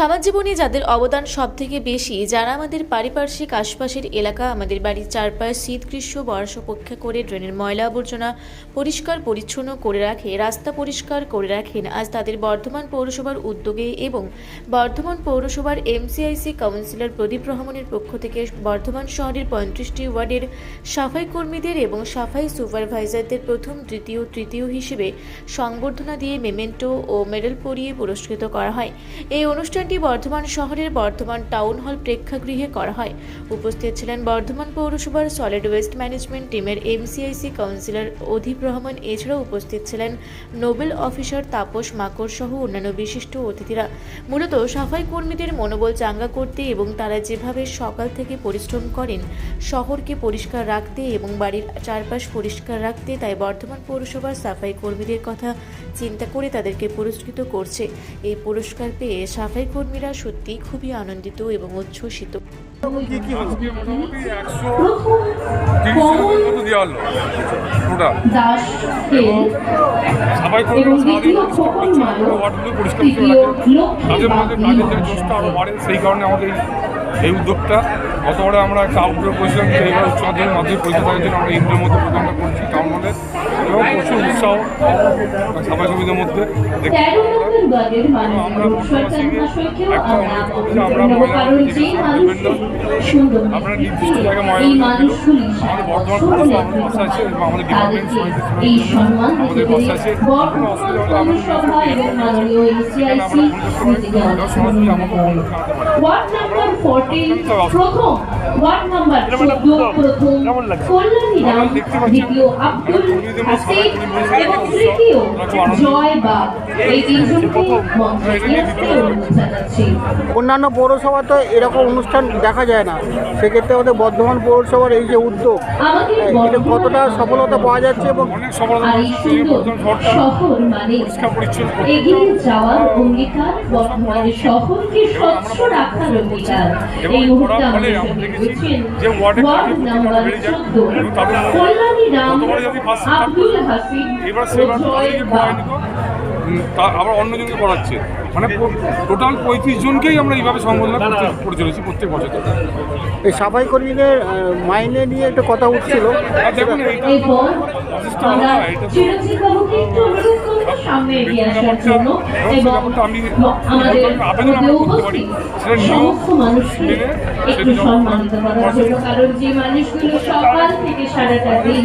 সমাজ জীবনে যাদের অবদান সব থেকে বেশি, যারা আমাদের পারিপার্শ্বিক আশপাশের এলাকা, আমাদের বাড়ির চারপাশ শীত, গ্রীষ্ম, বর্ষ করে ড্রেনের ময়লা আবর্জনা পরিষ্কার, পরিচ্ছন্ন করে রাখে, রাস্তা পরিষ্কার করে রাখেন, আজ তাদের বর্ধমান পৌরসভার উদ্যোগে এবং বর্ধমান পৌরসভার এমসিআইসি কাউন্সিলর প্রদীপ রহমানের পক্ষ থেকে বর্ধমান শহরের পঁয়ত্রিশটি ওয়ার্ডের সাফাই কর্মীদের এবং সাফাই সুপারভাইজারদের প্রথম, দ্বিতীয়, তৃতীয় হিসেবে সংবর্ধনা দিয়ে মেমেন্টো ও মেডেল পরিয়ে পুরস্কৃত করা হয়। এই অনুষ্ঠানটি বর্ধমান শহরের বর্ধমান টাউন হল প্রেক্ষাগৃহে করা হয়। উপস্থিত ছিলেন বর্ধমান পৌরসভার সলিড ওয়েস্ট ম্যানেজমেন্ট টিমের এমসিআইসি কাউন্সিলর অধীপ রহমান। এছাড়াও উপস্থিত ছিলেন নোবেল অফিসার তাপস মাকড় সহ অন্যান্য বিশিষ্ট অতিথিরা। মূলত সাফাই কর্মীদের মনোবল চাঙ্গা করতে এবং তারা যেভাবে সকাল থেকে পরিশ্রম করেন, শহরকে পরিষ্কার রাখতে এবং বাড়ির চারপাশ পরিষ্কার রাখতে তাই বর্ধমান পৌরসভার সাফাই কর্মীদের কথা চিন্তা করে তাদেরকে পুরস্কৃত করছে। এই পুরস্কার পেয়ে সাফাই কর্মীরা সত্যি খুবই আনন্দিত এবং উচ্ছ্বসিত। বাড়ে সেই কারণে আমাদের এই উদ্যোগটা। গতবারে আমরা একটা আউটডোর করেছিলাম যে এবার উচ্চ মাধ্যমিক মাধ্যমিক পরীক্ষা থাকার জন্য আমরা ইন্দ্রের মধ্যে প্রোগ্রামটা করছি টাউন হলে এবং প্রচুর উৎসাহ সবাই কর্মীদের মধ্যে। দেখতে তেরো পাওয়া যায়। নম্বর ওয়ার্ডের মানুষ আমরা সরকার মহাশয়কেও আমরা করে নেব কারণ যে যেখানে সুন্দর এই মানুষগুলি এই সম্মান দিতে পেরে হলে পৌরসভা এবং মাননীয় ফোন করতে পারে। ওয়ার্ড নাম্বার ফোরটিন প্রথম ওয়ার্ড নাম্বার চোদ্দ প্রথম কল্যাণী দ্বিতীয় আব্দুল হাসিব এবং তৃতীয় জয় বাগ এই তিনজনকে মঞ্চে নিয়ে আসতে অনুরোধ জানাচ্ছি অন্যান্য পৌরসভা তো এরকম অনুষ্ঠান দেখা যায় না। সেক্ষেত্রে আমাদের বর্ধমান পৌরসভার এই যে উদ্যোগ এটা কতটা সফলতা পাওয়া যাচ্ছে এবং শহর মানে এগিয়ে যাওয়ার অঙ্গীকার বর্তমানে শহরকে স্বচ্ছ রাখার অঙ্গীকার। এবং করার ফলে আমরা দেখেছি যে ওয়ার্ডের ওয়ার্ড বেড়ে যায় গতবারে যদি ফার্স্ট এবার সেবার আবার অন্যজনকে পড়াচ্ছে। মানে টোটাল পঁয়ত্রিশ জনকেই আমরা এইভাবে সম্বোধনা করে চলেছি প্রত্যেক বছর। এই সাফাই কর্মীদের মাইনে নিয়ে একটা কথা উঠছিল। দেখুন এটা সামনে এগিয়ে আসার জন্য এবং আমাদের আমরা করতে পারি উপস্থিত সেটা সমস্ত মানুষকে একটু সম্মানিত করার জন্য কারণ যে মানুষগুলো সকাল থেকে সারাটা দিন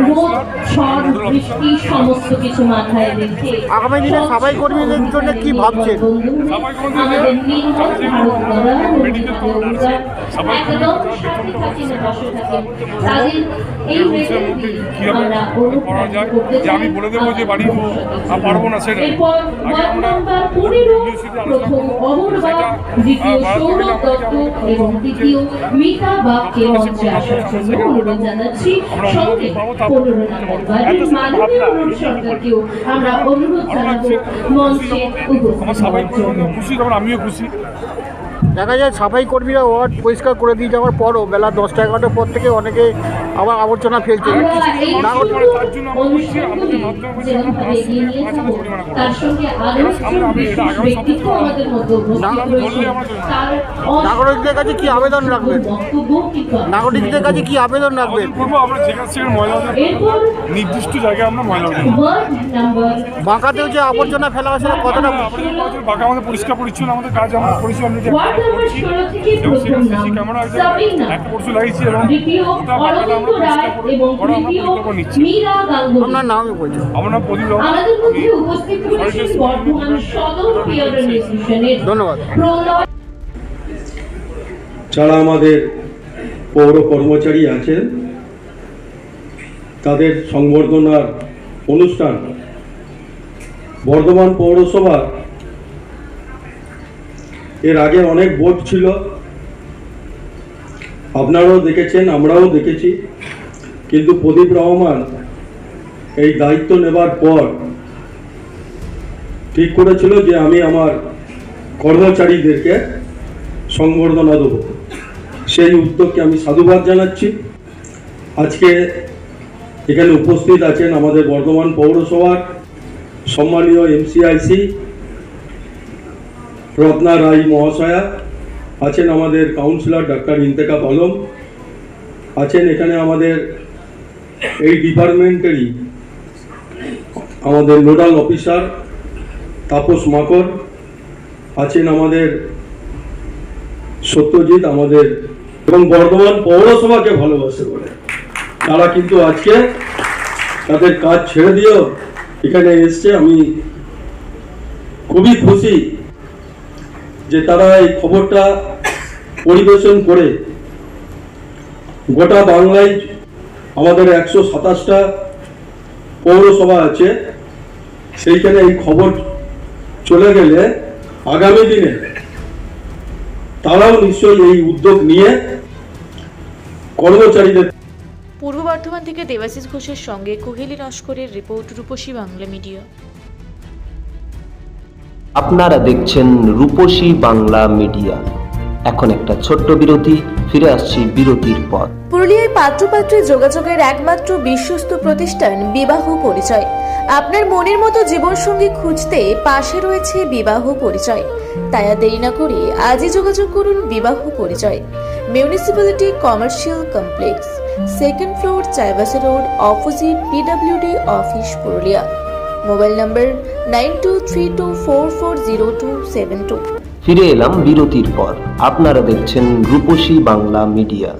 রোদ ঝড় বৃষ্টি সমস্ত কিছু মাথায় রেখে আগামী দিনে সাফাই কর্মীদের জন্য কি ভাবছেন? সাফাই কর্মীদের আমাদের নির্মল ভারত গড়া মেডিকেল কভার আছে, সাফাই একদম সাথে থাকেন বসে থাকেন তাদের এই এই রুলসের মধ্যে কীভাবে করা যায় আমি বলে দেবো যে বাড়ি পারব না সেটা। আগে আমরা নাম্বার পনেরো ইউনিভার্সিটি আলোচনা প্রথম অমর বাগ দ্বিতীয় সৌরভ দত্ত এবং তৃতীয় মিতা বাগকে মঞ্চে আসার জন্য অনুরোধ জানাচ্ছি সঙ্গে অনুরোধ পাবো, তারপর পনেরো নম্বর ওয়ার্ডের মাননীয় অনুরোধ সরকারকেও আমরা অনুরোধ জানাব মঞ্চে আমার উপস্থিত হওয়ার জন্য। খুশি যেমন আমিও খুশি। দেখা যায় সাফাই কর্মীরা ওয়ার্ড পরিষ্কার করে দিয়ে যাওয়ার পরও বেলা দশটা এগারোটার পর থেকে অনেকে আবার আবর্জনা ফেলছে। নাগরিকদের কাছে কি আবেদন রাখবেন? নাগরিকদের কাছে কি আবেদন রাখবেন? নির্দিষ্ট জায়গায় আমরা ময়লা বাঁকাতেও যে আবর্জনা ফেলা হয় সেটা কতটা বাকি আমাদের পরিষ্কার পরিচ্ছন্ন আমাদের কাজ আমরা নাম্বার করছি এবং সেখানে ক্যামেরা একটা পরশু লাগিয়েছি এবং আমরা রায় এবং তৃতীয় মীরা গাঙ্গুলি। আপনার নামই বলছেন আমার নাম প্রদীপ আমাদের মধ্যে উপস্থিত রয়েছেন বর্ধমান সদর পিয়ার ইনস্টিটিউশনের ধন্যবাদ। যারা আমাদের পৌর কর্মচারী আছেন তাদের সংবর্ধনার অনুষ্ঠান বর্ধমান পৌরসভা এর আগে অনেক বোর্ড ছিল। আপনারাও দেখেছেন আমরাও দেখেছি। কিন্তু প্রদীপ রহমান এই দায়িত্ব নেবার পর ঠিক করেছিল যে আমি আমার কর্মচারীদেরকে সংবর্ধনা দেবো। সেই উদ্যোগকে আমি সাধুবাদ জানাচ্ছি। আজকে এখানে উপস্থিত আছেন আমাদের বর্ধমান পৌরসভার সম্মানীয় এমসিআইসি রত্না রায় মহাশয়া, আছেন আমাদের কাউন্সিলর ডাক্তার ইন্তেকাব আলম, আছেন এখানে আমাদের এই ডিপার্টমেন্টেরই আমাদের নোডাল অফিসার তাপস মাকর আছেন আমাদের সত্যজিৎ আমাদের এবং বর্ধমান পৌরসভাকে ভালোবাসে বলে। তারা কিন্তু আজকে তাদের কাজ ছেড়ে দিয়েও এখানে এসছে। আমি খুবই খুশি যে তারা এই খবরটা পরিবেশন করে গোটা বাংলায় আমাদের একশো সাতাশটা পৌরসভা আছে। সেইখানে এই খবর চলে গেলে আগামী দিনে তারাও নিশ্চয়ই এই উদ্যোগ নিয়ে কর্মচারীদের পূর্ব বর্ধমান থেকে দেবাশিস ঘোষের সঙ্গে কোহেলি নস্করের রিপোর্ট রূপসী বাংলা মিডিয়া। আপনারা দেখছেন রূপসী বাংলা মিডিয়া। এখন একটা ছোট্ট বিরতি ফিরে আসছি বিরতির পর। পুরুলিয়ায় পাত্রপাত্রে যোগাযোগের একমাত্র বিশ্বস্ত প্রতিষ্ঠান বিবাহ পরিচয়। আপনার মনের মতো জীবনসঙ্গী খুঁজতে পাশে রয়েছে বিবাহ পরিচয়। তাই আর দেরি না করে আজই যোগাযোগ করুন বিবাহ পরিচয়। Municipality commercial complex, second floor Chaibasa road, opposite PWD office Purulia. Mobile number nine two three two four four zero two seven two. ফিরে এলাম বিরতির পর। আপনারা দেখছেন রূপসী বাংলা মিডিয়া।